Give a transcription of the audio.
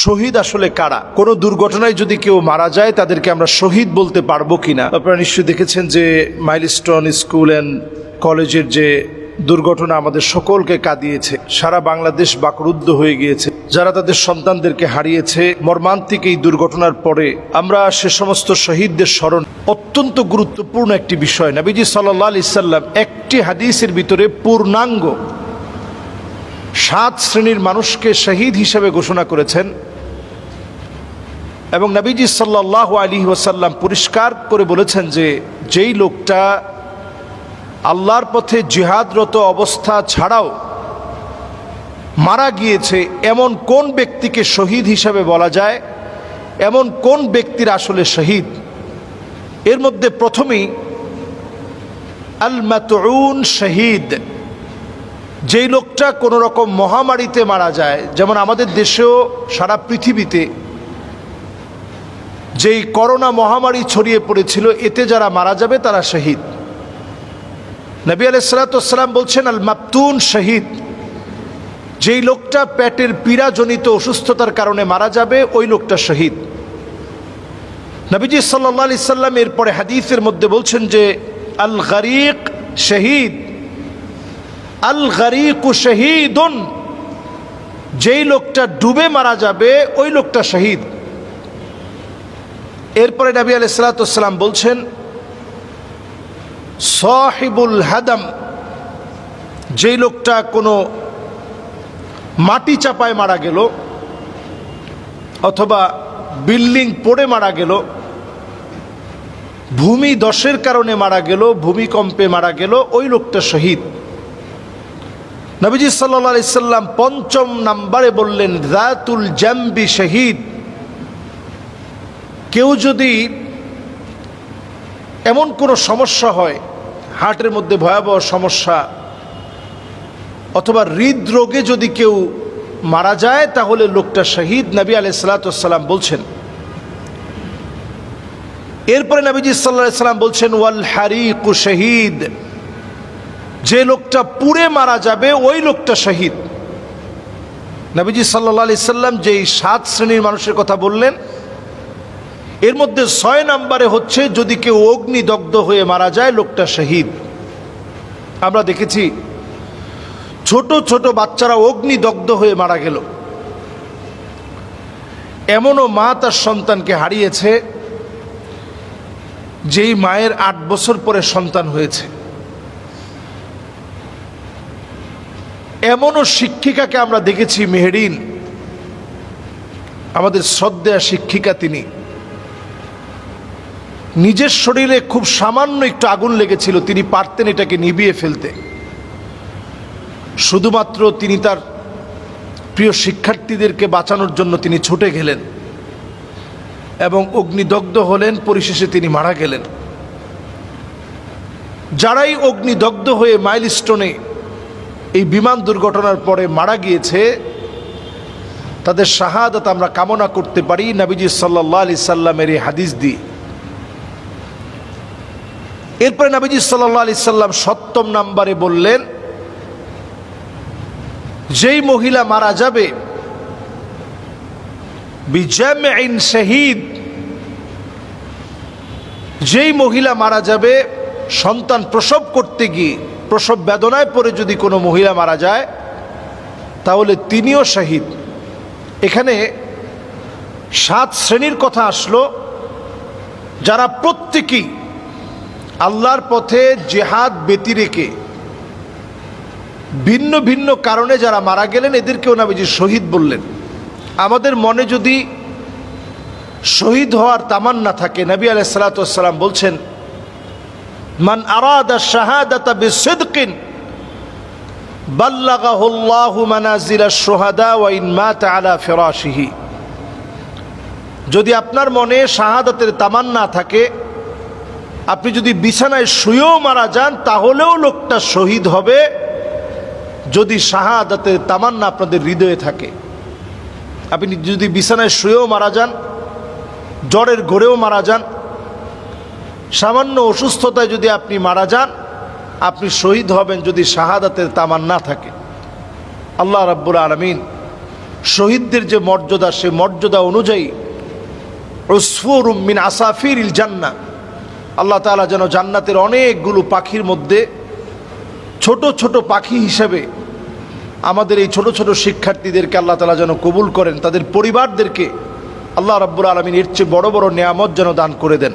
শহীদ আসলে কারা? কোনো দুর্ঘটনায় যদি কেউ মারা যায়, তাদেরকে আমরা শহীদ বলতে পারব কিনা? আপনারা নিশ্চয়ই দেখেছেন যে মাইলস্টোন স্কুল অ্যান্ড কলেজের যে দুর্ঘটনা আমাদের সকলকে কাঁদিয়েছে। সারা বাংলাদেশ বাকরুদ্ধ হয়ে গিয়েছে। যারা তাদের সন্তানদেরকে হারিয়েছে, মর্মান্তিক এই দুর্ঘটনার পরে আমরা সে সমস্ত শহীদদের স্মরণ অত্যন্ত গুরুত্বপূর্ণ একটি বিষয়। নবীজি সাল্লাহ আলি সাল্লাম একটি হাদিসের ভিতরে পূর্ণাঙ্গ সাত শ্রেণির মানুষকে শহীদ হিসেবে ঘোষণা করেছেন এবং নবীজি সাল্লাহ আলী ওসাল্লাম পরিষ্কার করে বলেছেন যে যেই লোকটা আল্লাহর পথে জিহাদরত অবস্থা ছাড়াও মারা গিয়েছে, এমন কোন ব্যক্তিকে শহীদ হিসাবে বলা যায়? এমন কোন ব্যক্তির আসলে শহীদ? এর মধ্যে প্রথমেই আল মাতউন শহীদ। যেই লোকটা কোনো রকম মহামারীতে মারা যায়, যেমন আমাদের দেশেও সারা পৃথিবীতে যেই করোনা মহামারী ছড়িয়ে পড়েছিল, এতে যারা মারা যাবে তারা শহীদ। নবী আলাইসালাতাম বলছেন, আল মাপতুন শহীদ। যেই লোকটা পেটের পীড়াজনিত অসুস্থতার কারণে মারা যাবে, ওই লোকটা শহীদ। নবীজি সাল্লা সাল্লাম এরপরে হাদিসের মধ্যে বলছেন যে, আল গরিক শহীদ। আল গরিকু শহীদুন। যেই লোকটা ডুবে মারা যাবে, ওই লোকটা শহীদ। এরপরে নবী আলাইসালাতাম বলছেন, সাহিবুল হাদাম যেই লোকটা কোনো মাটি চাপায় মারা গেল, অথবা বিল্ডিং পড়ে মারা গেল, ভূমি দশের কারণে মারা গেল, ভূমিকম্পে মারা গেল, ওই লোকটা শহীদ। নবীজি সাল্লা সাল্লাম পঞ্চম নাম্বারে বললেন রাতুল জাম্বি শহীদ। কেউ যদি এমন কোনো সমস্যা হয়, হার্টের মধ্যে ভয়াবহ সমস্যা, অথবা হৃদরোগে যদি কেউ মারা যায়, তাহলে লোকটা শহীদ, নবী আলাই সালাতাম বলছেন। এরপরে নবীজি সাল্লাহ সাল্লাম বলছেন, ওয়াল হারিকু শহীদ। যে লোকটা পুড়ে মারা যাবে, ওই লোকটা শহীদ। নবীজি সাল্লা আলি সাল্লাম যেই সাত শ্রেণির মানুষের কথা বললেন, এর মধ্যে ছয় নম্বরে হচ্ছে, যদি কেউ অগ্নিদগ্ধ হয়ে মারা যায়, লোকটা শহীদ। আমরা দেখেছি, ছোট ছোট বাচ্চারা অগ্নিদগ্ধ হয়ে মারা গেল। এমনও মা তার সন্তানকে হারিয়েছে, যেই মায়ের আট বছর পরে সন্তান হয়েছে। এমনও শিক্ষিকাকে আমরা দেখেছি, মেহেরিন। আমাদের শ্রদ্ধা শিক্ষিকা তিনি। নিজের শরীরে খুব সামান্য একটু আগুন লেগেছিল, তিনি পারতেন এটাকে নিভিয়ে ফেলতে। শুধুমাত্র তিনি তার প্রিয় শিক্ষার্থীদেরকে বাঁচানোর জন্য তিনি ছুটে গেলেন এবং অগ্নিদগ্ধ হলেন, পরিশেষে তিনি মারা গেলেন। যারাই অগ্নিদগ্ধ হয়ে মাইলস্টোনে এই বিমান দুর্ঘটনার পরে মারা গিয়েছে। তাদের শাহাদত আমরা কামনা করতে পারি নাবিজি সাল্লাহ আলি সাল্লামের এই হাদিস দিয়ে। এরপরে নাবিজি সাল্লাহ আলি সাল্লাম সপ্তম নাম্বারে বললেন, যেই মহিলা মারা যাবে বিজামিন শহীদ, যেই মহিলা মারা যাবে, সন্তান প্রসব করতে গিয়ে প্রসব বেদনায় পড়ে যদি কোনো মহিলা মারা যায়, তাহলে তিনিও শহীদ। এখানে সাত শ্রেণির কথা আসলো, যারা প্রত্যেকেই আল্লাহর পথে জেহাদ ব্যতি রেখে ভিন্ন ভিন্ন কারণে যারা মারা গেলেন, এদেরকেও নাবিজি শহীদ বললেন। আমাদের মনে যদি শহীদ হওয়ার তামান্না থাকে, নবী আলাই সালাতাম বলছেন মান আরাদা শাহাদাতা বিসিদকিন বাল্লাগাহুল্লাহু মানাজিলা শুহাদা ওয়া ইন মাতা আলা যদি আপনার মনে শাহাদাতের তামান্না থাকে, আপনি যদি বিছানায় শুয়েও মারা যান, তাহলেও লোকটা শহীদ হবে যদি শাহাদাতের তামান্না আপনাদের হৃদয়ে থাকে। আপনি যদি বিছানায় শুয়েও মারা যান, জ্বরের ঘোরেও মারা যান সামান্য অসুস্থতায় যদি আপনি মারা যান, আপনি শহীদ হবেন যদি শাহাদাতের তামান না থাকে। আল্লাহ রাব্বুল আলমিন শহীদদের যে মর্যাদা, সে মর্যাদা অনুযায়ী উসফুর মিন আসাফির ইল জান্না। আল্লাহ তাআলা যেন জান্নাতের অনেকগুলো পাখির মধ্যে ছোট ছোট পাখি হিসেবে আমাদের এই ছোট ছোট শিক্ষার্থীদেরকে আল্লাহ তালা যেন কবুল করেন, তাদের পরিবারদেরকে আল্লাহ রাব্বুল আলমিন এর চেয়ে বড় বড় নিয়ামত যেন দান করে দেন।